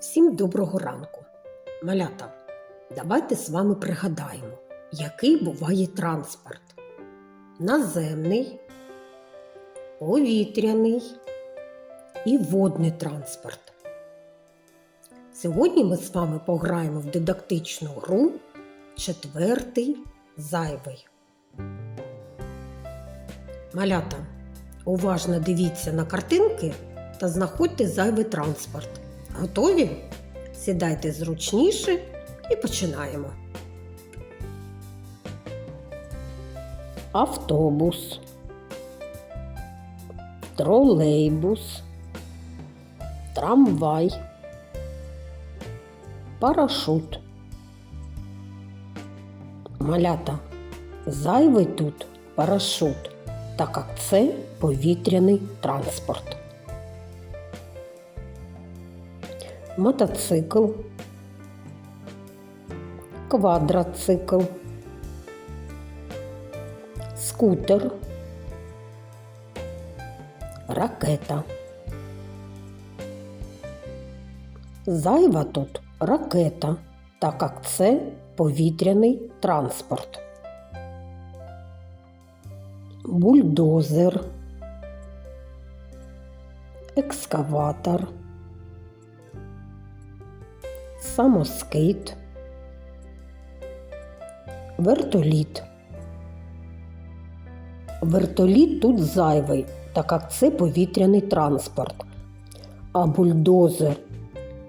Всім доброго ранку. Малята, давайте з вами пригадаємо, який буває транспорт. Наземний, повітряний і водний транспорт. Сьогодні ми з вами пограємо в дидактичну гру Четвертий зайвий. Малята, уважно дивіться на картинки та знаходьте зайвий транспорт. Готові? Сідайте зручніше і починаємо. Автобус, тролейбус, трамвай, парашут. Малята. Зайвий тут парашут, так як це повітряний транспорт. Мотоцикл, квадроцикл, скутер, ракета. Зайва тут ракета, так як це повітряний транспорт. Бульдозер, екскаватор самоскид, вертоліт. Вертоліт тут зайвий, так як це повітряний транспорт, а бульдозер,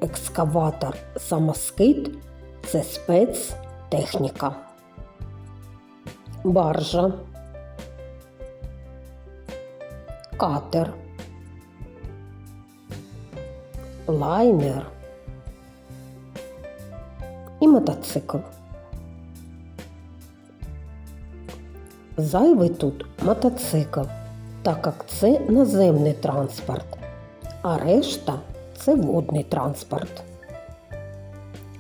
екскаватор, самоскид це спецтехніка. Баржа, катер, лайнер і мотоцикл. Зайвий тут мотоцикл, так як це наземний транспорт, а решта це водний транспорт.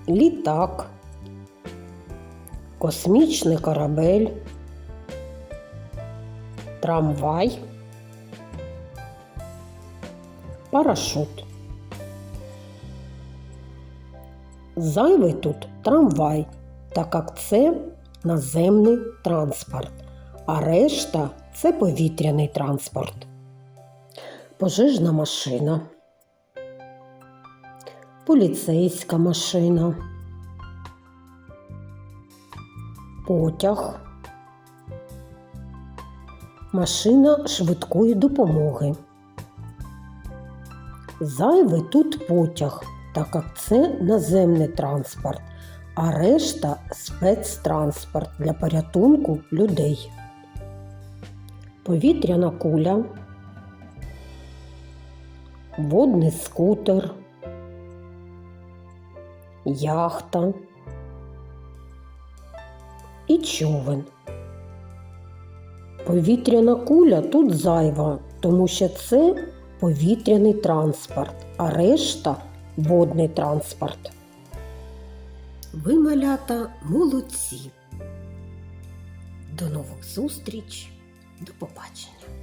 Літак, космічний корабель, трамвай, парашут. Зайвий тут трамвай, так як це наземний транспорт, а решта це повітряний транспорт. Пожежна машина, поліцейська машина, потяг, машина швидкої допомоги. Зайвий тут потяг так як це наземний транспорт, а решта спецтранспорт для порятунку людей. Повітряна куля, водний скутер, яхта і човен. Повітряна куля тут зайва, тому що це повітряний транспорт, а решта водний транспорт. Ви, малята, молодці. До нових зустріч. До побачення.